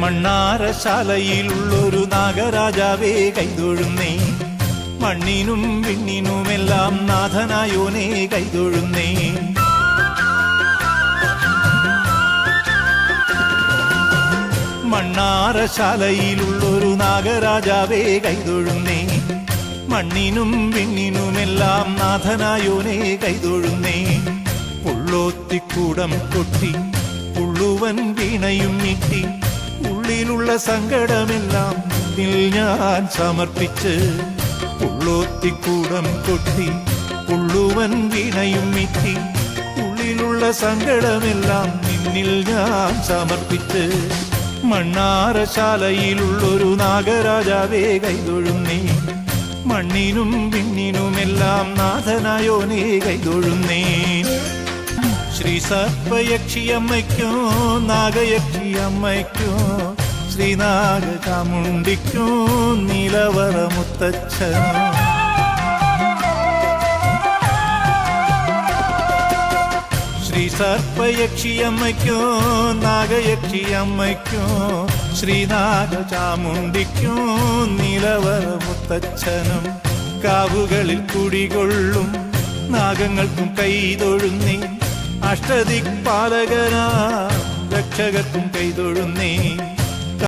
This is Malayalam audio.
മണ്ണാരശാലയിലുള്ളൊരു നാഗരാജാവേ കൈതൊഴുന്നേ. മണ്ണിനും വിണ്ണിനുമെല്ലാം നാഥനായോനെ കൈതൊഴുന്നേ. മണ്ണാരശാലയിലുള്ളൊരു നാഗരാജാവേ കൈതൊഴുന്നേ. മണ്ണിനും വിണ്ണിനുമെല്ലാം നാഥനായോനെ കൈതൊഴുന്നേ. പുള്ളോത്തിക്കൂടം കൊട്ടി പുള്ളുവൻ വീണയും നീട്ടി ഉള്ളിലുള്ള സങ്കടമെല്ലാം മുന്നിൽ ഞാൻ സമർപ്പിച്ച് പുള്ളോത്തിക്കൂടം കൊട്ടി പുള്ളുവൻ വീണയും നീട്ടി ഉള്ളിലുള്ള സങ്കടമെല്ലാം നിന്നിൽ ഞാൻ സമർപ്പിച്ച് മണ്ണാരശാലയിലുള്ളൊരു നാഗരാജാവേ കൈതൊഴുന്നേ മണ്ണിനും വിണ്ണിനുമെല്ലാം നാഥനായോനേ കൈതൊഴുന്നേ. ശ്രീ സർപ്പയക്ഷിയമ്മയ്ക്കോ നാഗയക്ഷിയമ്മയ്ക്കോ ശ്രീനാഗ ചാമുണ്ടിക്കോ നിലവറ മുത്തച്ഛനോ ശ്രീ സർപ്പയക്ഷിയമ്മയ്ക്കോ നാഗയക്ഷിയമ്മയ്ക്കോ ശ്രീനാഗ ചാമുണ്ടിക്കോ നിലവറ മുത്തച്ഛനും. കാവുകളിൽ കുടികൊള്ളും നാഗങ്ങൾക്കും കൈതൊഴുന്നേ. അഷ്ടദിക്പാലകനാ രക്ഷകർക്കും കൈതൊഴുന്നേ.